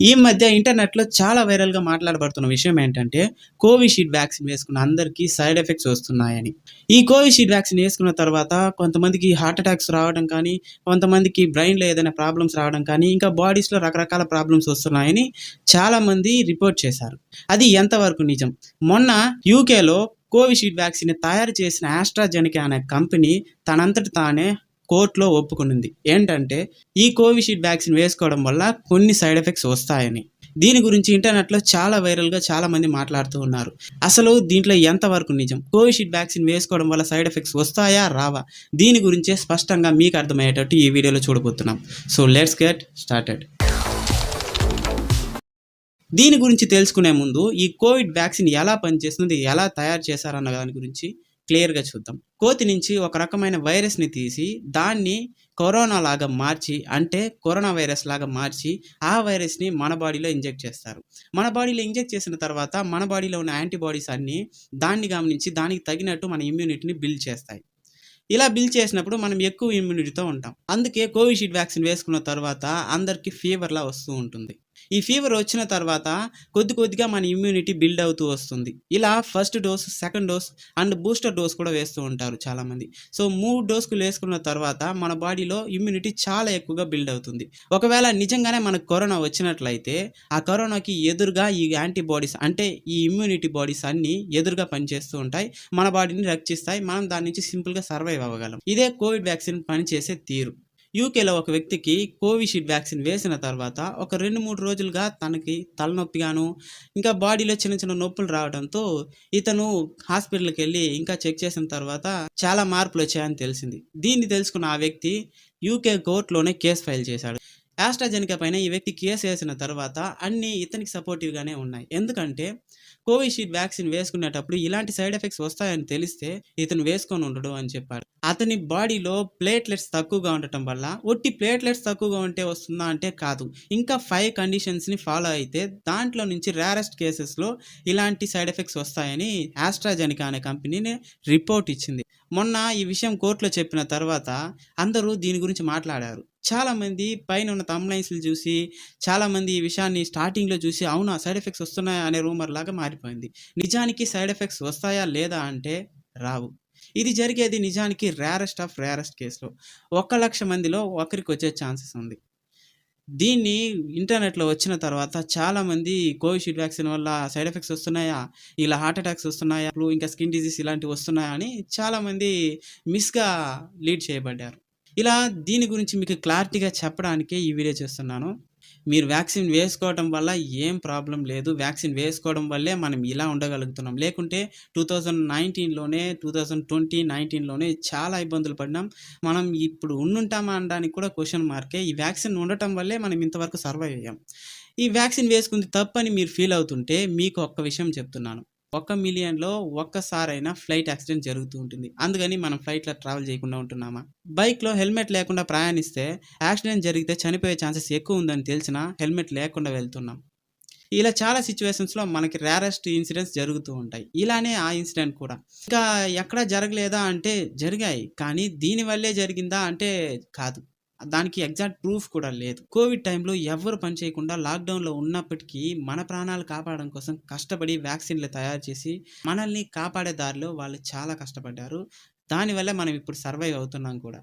ఈ మధ్య ఇంటర్నెట్‌లో చాలా వైరల్‌గా మాట్లాడబడుతున్న విషయం ఏంటంటే, కోవిషీల్డ్ వ్యాక్సిన్ వేసుకున్న అందరికీ సైడ్ ఎఫెక్ట్స్ వస్తున్నాయని. ఈ కోవిషీల్డ్ వ్యాక్సిన్ వేసుకున్న తర్వాత కొంతమందికి హార్ట్ అటాక్స్ రావడం కానీ, కొంతమందికి బ్రెయిన్‌లో ఏదైనా ప్రాబ్లమ్స్ రావడం కానీ, ఇంకా బాడీస్‌లో రకరకాల ప్రాబ్లమ్స్ వస్తున్నాయని చాలామంది రిపోర్ట్ చేశారు. అది ఎంతవరకు నిజం? మొన్న యూకేలో కోవిషీల్డ్ వ్యాక్సిన్ తయారు చేసిన ఆస్ట్రాజెనిక్ అనే కంపెనీ తనంతట తానే కోర్ట్‌లో ఒప్పుకునింది. ఏంటంటే, ఈ కోవిషీల్డ్ వ్యాక్సిన్ వేసుకోవడం వల్ల కొన్ని సైడ్ ఎఫెక్ట్స్ వస్తాయని. దీని గురించి ఇంటర్నెట్‌లో చాలా వైరల్‌గా చాలామంది మాట్లాడుతూ ఉన్నారు. అసలు దీంట్లో ఎంతవరకు నిజం? కోవిషీల్డ్ వ్యాక్సిన్ వేసుకోవడం వల్ల సైడ్ ఎఫెక్ట్స్ వస్తాయా? రావా? దీని గురించే స్పష్టంగా మీకు అర్థమయ్యేటట్టు ఈ వీడియోలో చూడబోతున్నాం. So let's get started. దీని గురించి తెలుసుకునే ముందు ఈ కోవిడ్ వ్యాక్సిన్ ఎలా పనిచేస్తుంది? ఎలా తయారు చేశారన్న దాని గురించి క్లియర్‌గా చూద్దాం. కోతి నుంచి ఒక రకమైన వైరస్‌ని తీసి దాన్ని కరోనా లాగా మార్చి అంటే కరోనా వైరస్ లాగా మార్చి ఆ వైరస్‌ని మన బాడీలో ఇంజెక్ట్ చేస్తారు. మన బాడీలో ఇంజెక్ట్ చేసిన తర్వాత మన బాడీలో ఉన్న యాంటీబాడీస్ అన్నీ దాన్ని గమనించి దానికి తగినట్టు మన ఇమ్యూనిటీని బిల్డ్ చేస్తాయి. ఇలా బిల్డ్ చేసినప్పుడు మనం ఎక్కువ ఇమ్యూనిటీతో ఉంటాం. అందుకే కోవిషీల్డ్ వ్యాక్సిన్ వేసుకున్న తర్వాత అందరికీ ఫీవర్‌లా వస్తూ ఉంటుంది. ఈ ఫీవర్ వచ్చిన తర్వాత కొద్ది కొద్దిగా మన ఇమ్యూనిటీ బిల్డ్ అవుతూ వస్తుంది. ఇలా first dose, second dose and booster dose కూడా వేస్తూ ఉంటారు చాలామంది. సో మూడు డోసులు వేసుకున్న తర్వాత మన బాడీలో ఇమ్యూనిటీ చాలా ఎక్కువగా బిల్డ్ అవుతుంది. ఒకవేళ నిజంగానే మనకు కరోనా వచ్చినట్లయితే ఆ కరోనాకి ఎదురుగా ఈ యాంటీబాడీస్ అంటే ఈ ఇమ్యూనిటీ బాడీస్ అన్నీ ఎదురుగా పనిచేస్తూ ఉంటాయి. మన బాడీని రక్షిస్తాయి. మనం దాని నుంచి సింపుల్‌గా సర్వైవ్ అవ్వగలం. ఇదే కోవిడ్ వ్యాక్సిన్ పనిచేసే తీరు. యూకేలో ఒక వ్యక్తికి కోవిషీల్డ్ వ్యాక్సిన్ వేసిన తర్వాత ఒక 2, 3 రోజులుగా తనకి తలనొప్పిగాను, ఇంకా బాడీలో చిన్న చిన్న నొప్పులు రావడంతో ఇతను హాస్పిటల్కి వెళ్ళి ఇంకా చెక్ చేసిన తర్వాత చాలా మార్పులు వచ్చాయని తెలిసింది. దీన్ని తెలుసుకున్న ఆ వ్యక్తి యూకే కోర్టులోనే కేసు ఫైల్ చేశాడు. ఆస్ట్రాజెనికా పైన ఈ వ్యక్తి కేసు వేసిన తర్వాత అన్నీ ఇతనికి సపోర్టివ్‌గానే ఉన్నాయి. ఎందుకంటే కోవిషీల్డ్ వ్యాక్సిన్ వేసుకునేటప్పుడు ఇలాంటి సైడ్ ఎఫెక్ట్స్ వస్తాయని తెలిస్తే ఇతను వేసుకొని ఉండడు అని చెప్పాడు. అతని బాడీలో ప్లేట్లెట్స్ తక్కువగా ఉండటం వల్ల ఒట్టి ప్లేట్లెట్స్ తక్కువగా ఉంటే వస్తుందా అంటే కాదు. ఇంకా ఫైవ్ కండిషన్స్‌ని ఫాలో అయితే దాంట్లో నుంచి రేరెస్ట్ కేసెస్‌లో ఇలాంటి సైడ్ ఎఫెక్ట్స్ వస్తాయని ఆస్ట్రాజెనికా అనే కంపెనీని రిపోర్ట్ ఇచ్చింది. మొన్న ఈ విషయం కోర్టులో చెప్పిన తర్వాత అందరూ దీని గురించి మాట్లాడారు. చాలామంది పైన ఉన్న తమ్లైన్స్లు చూసి చాలామంది ఈ విషయాన్ని స్టార్టింగ్‌లో చూసి అవునా సైడ్ ఎఫెక్ట్స్ వస్తున్నాయా అనే రూమర్ లాగా మారిపోయింది. నిజానికి సైడ్ ఎఫెక్ట్స్ వస్తాయా? లేదా? అంటే రావు. ఇది జరిగేది నిజానికి రేరెస్ట్ ఆఫ్ రేరెస్ట్ కేసులో ఒక లక్ష మందిలో ఒకరికి వచ్చే ఛాన్సెస్ ఉంది. దీన్ని ఇంటర్నెట్‌లో వచ్చిన తర్వాత చాలామంది కోవిషీల్డ్ వ్యాక్సిన్ వల్ల సైడ్ ఎఫెక్ట్స్ వస్తున్నాయా? ఇలా హార్ట్ అటాక్స్ వస్తున్నాయా? ఇంకా స్కిన్ డిజీస్ ఇలాంటివి వస్తున్నాయా? అని చాలామంది మిస్‌గా లీడ్ చేయబడ్డారు. ఇలా దీని గురించి మీకు క్లారిటీగా చెప్పడానికే ఈ వీడియో చేస్తున్నాను. మీరు వ్యాక్సిన్ వేసుకోవటం వల్ల ఏం ప్రాబ్లం లేదు. వ్యాక్సిన్ వేసుకోవడం వల్లే మనం ఇలా ఉండగలుగుతున్నాం. లేకుంటే 2019లోనే 2020, 19లోనే చాలా ఇబ్బందులు పడినాం. మనం ఇప్పుడు ఉండుంటామా అనడానికి కూడా క్వశ్చన్ మార్కే. ఈ వ్యాక్సిన్ ఉండటం వల్లే మనం ఇంతవరకు సర్వైవ్ అయ్యాం. ఈ వ్యాక్సిన్ వేసుకుంది తప్పని మీరు ఫీల్ అవుతుంటే మీకు ఒక్క విషయం చెప్తున్నాను. ఒక్క మిలియన్‌లో ఒక్కసారైనా ఫ్లైట్ యాక్సిడెంట్ జరుగుతూ ఉంటుంది. అందుకని మనం ఫ్లైట్‌లో ట్రావెల్ చేయకుండా ఉంటున్నామా? బైక్‌లో హెల్మెట్ లేకుండా ప్రయాణిస్తే యాక్సిడెంట్ జరిగితే చనిపోయే ఛాన్సెస్ ఎక్కువ ఉందని తెలిసినా హెల్మెట్ లేకుండా వెళ్తున్నాం. ఇలా చాలా సిచ్యువేషన్స్లో మనకి రేరెస్ట్ ఇన్సిడెంట్స్ జరుగుతూ ఉంటాయి. ఇలానే ఆ ఇన్సిడెంట్ కూడా. ఇంకా ఎక్కడా జరగలేదా అంటే జరిగాయి. కానీ దీనివల్లే జరిగిందా అంటే కాదు. దానికి ఎగ్జాక్ట్ ప్రూఫ్ కూడా లేదు. కోవిడ్ టైంలో ఎవ్వరు పని చేయకుండా లాక్‌డౌన్‌లో ఉన్నప్పటికీ మన ప్రాణాలు కాపాడడం కోసం కష్టపడి వ్యాక్సిన్‌లు తయారు చేసి మనల్ని కాపాడే దారిలో వాళ్ళు చాలా కష్టపడ్డారు. దానివల్లే మనం ఇప్పుడు సర్వైవ్ అవుతున్నాం కూడా.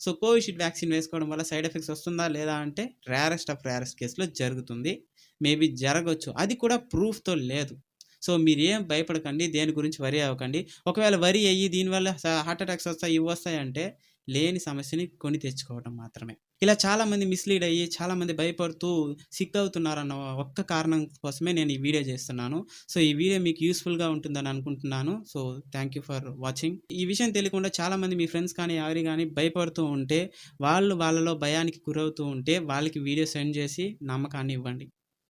సో కోవిషీల్డ్ వ్యాక్సిన్ వేసుకోవడం వల్ల సైడ్ ఎఫెక్ట్స్ వస్తుందా? లేదా? అంటే రేరెస్ట్ ఆఫ్ రేరెస్ట్ కేస్‌లో జరుగుతుంది. మేబీ జరగవచ్చు అది కూడా ప్రూఫ్‌తో లేదు. సో మీరేం భయపడకండి. దేని గురించి వరి అవ్వకండి. ఒకవేళ వరి అయ్యి దీనివల్ల హార్ట్ అటాక్స్ వస్తాయి, ఇవి వస్తాయి అంటే లేని సమస్యని కొని తెచ్చుకోవడం మాత్రమే. ఇలా చాలామంది మిస్‌లీడ్ అయ్యి చాలామంది భయపడుతూ సిక్ అవుతున్నారన్న ఒక్క కారణం కోసమే నేను ఈ వీడియో చేస్తున్నాను. సో ఈ వీడియో మీకు యూస్ఫుల్గా ఉంటుందని అనుకుంటున్నాను. So thank you for watching. ఈ విషయం తెలియకుండా చాలామంది మీ ఫ్రెండ్స్ కానీ, ఎవరి కానీ భయపడుతూ ఉంటే వాళ్ళు వాళ్ళలో భయానికి గురవుతూ ఉంటే వాళ్ళకి వీడియో సెండ్ చేసి నమ్మకాన్ని ఇవ్వండి.